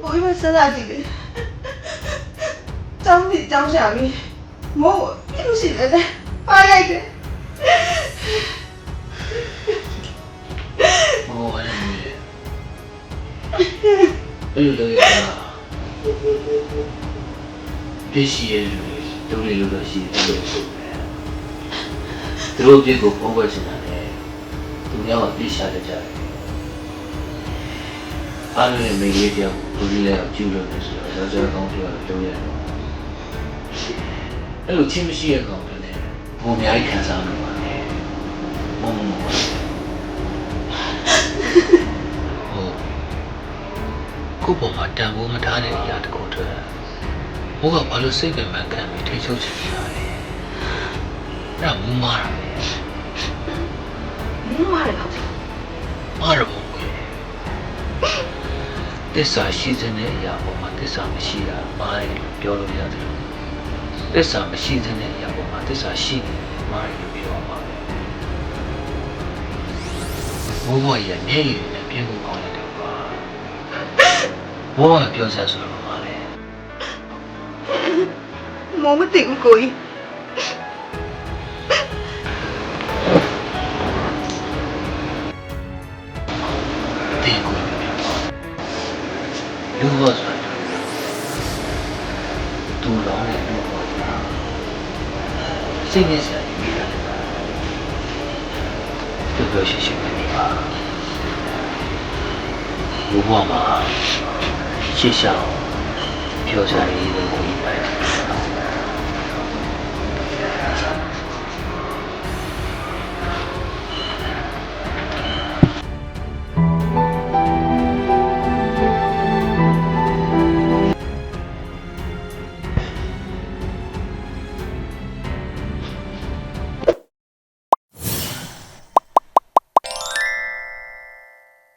ဘိုးမစလာကြည့်တယ်တောင်းနေတောင်းရှာပြီမို့ပြလို့ရှိတယ်လေပါလိုက်တယ်မောဟနေအဲ့လိုလေပြည့်ရှိရဲ့လူတို့လေလို့တော့ရှိတယ်လို့ဆိုတယ်သူတို့ပြည့်ကိုပုံဝဲချင်တာလေသူများကပြည့်ရှာကြတယ် အားလုံးရဲ့မိန်းကလေးတယောက်ကိုဒီလည်းအပြုလုပ်နေဆိုတော့ရောစရာကောင်းပြောတော့လုပ်ရတယ်အဲ့လိုချင်းမရှိတဲ့ကောင်တွေနဲ့ပုံအများကြီးခံစားနေပါတယ်ဘုံဘုံဘုံဟုတ်ခုပေါ်မှာတန်ဖိုးမထားတဲ့အရာတခုတည်းဘိုးကဘာလို့စိတ်ပင်ပန်းခံပြီးထိချုပ်ချင်နေတာလဲအဲ့ဒါမူးမာတာမူးမာတယ်ဟုတ်မာတယ် တစ္ဆာရှိခြင်းတဲ့အရာပေါ်မှာတစ္ဆာမရှိတာမာရလို့ပြောလို့ရတယ်တစ္ဆာမရှိခြင်းတဲ့အရာပေါ်မှာတစ္ဆာရှိတယ်မာရလို့ပြောပါမယ်ဘိုးဘွားရဲ့မျက်ရည်နဲ့ပြင်းကိုကောင်းလိုက်တော့ပါဘိုးဘွားပြောဆက်ဆိုတော့ပါလေမမတင်ကိုကြီးတင်ကို လူဘဆိုတာတူလောင်းတဲ့လူဘောစိတ်နဲ့ဆရာကြီးမိတာတူပြောရှိရှိနေပါဘူဘွားမှာရှေ့ရှောင်းပြောချင်ရည်တွေကို